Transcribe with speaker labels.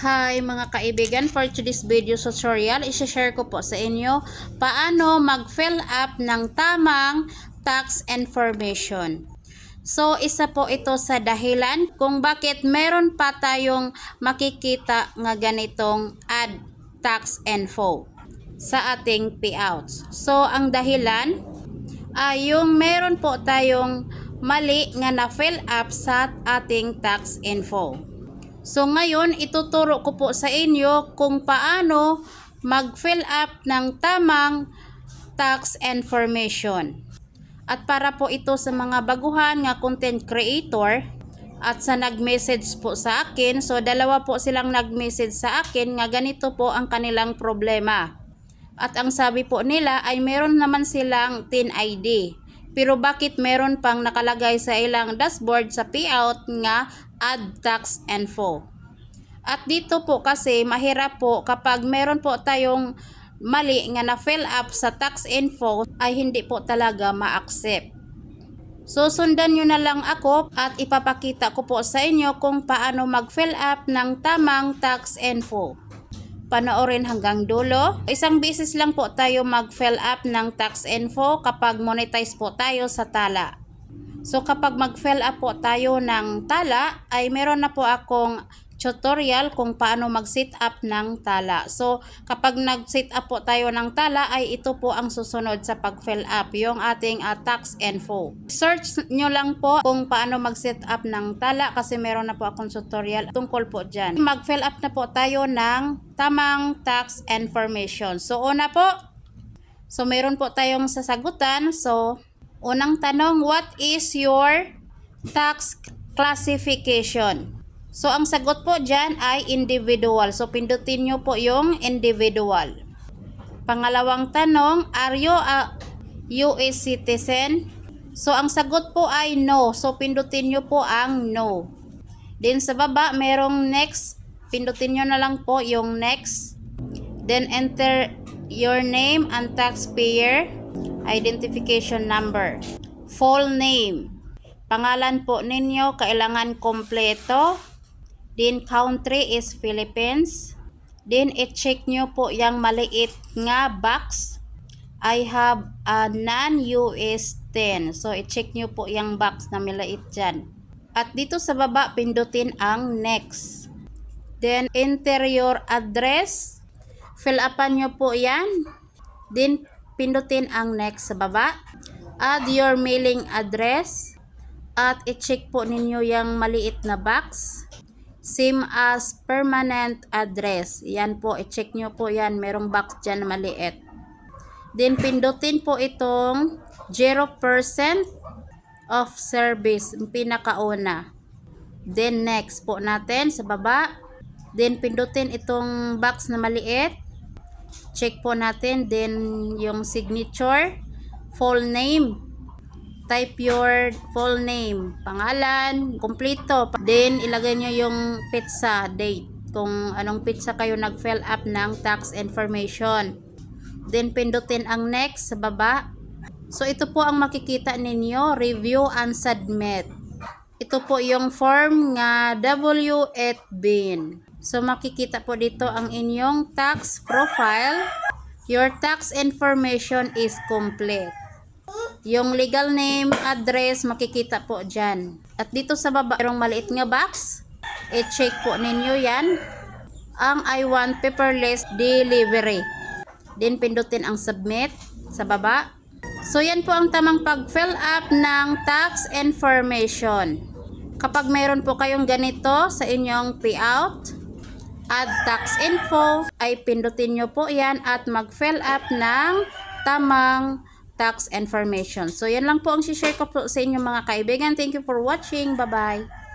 Speaker 1: Hi mga kaibigan, for today's video tutorial, isi-share ko po sa inyo paano mag-fill up ng tamang tax information. So, isa po ito sa dahilan kung bakit meron pa tayong makikita nga ganitong add tax info sa ating payouts. So, ang dahilan ay yung meron po tayong mali nga na-fill up sa ating tax info. So ngayon, ituturo ko po sa inyo kung paano mag-fill up ng tamang tax information. At para po ito sa mga baguhan nga content creator at sa nag-message po sa akin, so dalawa po silang nag-message sa akin nga ganito po ang kanilang problema. At ang sabi po nila ay meron naman silang TIN ID. Pero bakit meron pang nakalagay sa ilang dashboard sa payout nga add tax info? At dito po kasi mahirap po kapag meron po tayong mali nga na fill up sa tax info ay hindi po talaga ma-accept. So sundan nyo na lang ako at ipapakita ko po sa inyo kung paano mag-fill up ng tamang tax info panoorin hanggang dulo. Isang beses lang po tayo mag-fill up ng tax info kapag monetize po tayo sa tala. So kapag mag-fill up po tayo ng tala, ay meron na po akong tutorial kung paano mag-set up ng tala. So, kapag nag-set up po tayo ng tala, ay ito po ang susunod sa pag-fill up, yung ating uh, tax info. Search nyo lang po kung paano mag-set up ng tala kasi meron na po akong tutorial tungkol po dyan. Mag-fill up na po tayo ng tamang tax information. So, una po, so meron po tayong sasagutan. So, unang tanong, what is your tax classification? So, ang sagot po dyan ay individual. So, pindutin nyo po yung individual. Pangalawang tanong, are you a US citizen? So, ang sagot po ay no. So, pindutin nyo po ang no. Then, sa baba, merong next. Pindutin nyo na lang po yung next. Then, enter your name and taxpayer identification number. Full name. Pangalan po ninyo, kailangan kompleto. Then country is Philippines. Then i-check nyo po yung maliit nga box. I have a non-US 10. So i-check nyo po yung box na maliit dyan. At dito sa baba, pindutin ang next. Then enter your address. Fill upan nyo po yan. Then pindutin ang next sa baba. Add your mailing address. At i-check po ninyo yung maliit na box same as permanent address. Yan po, i-check nyo po yan. Merong box dyan maliit. Then, pindutin po itong 0% of service. Pinakauna. Then, next po natin sa baba. Then, pindutin itong box na maliit. Check po natin. Then, yung signature. Full name type your full name, pangalan, kumpleto. Then, ilagay nyo yung pizza date. Kung anong pizza kayo nag-fill up ng tax information. Then, pindutin ang next sa baba. So, ito po ang makikita ninyo, review and submit. Ito po yung form nga W8 bin. So, makikita po dito ang inyong tax profile. Your tax information is complete. Yung legal name, address, makikita po dyan. At dito sa baba, mayroong maliit nga box. I-check po ninyo yan. Ang I want paperless delivery. Then, pindutin ang submit sa baba. So, yan po ang tamang pag-fill up ng tax information. Kapag mayroon po kayong ganito sa inyong payout, add tax info, ay pindutin nyo po yan at mag-fill up ng tamang tax information. So, yan lang po ang share ko po sa inyo mga kaibigan. Thank you for watching. Bye-bye.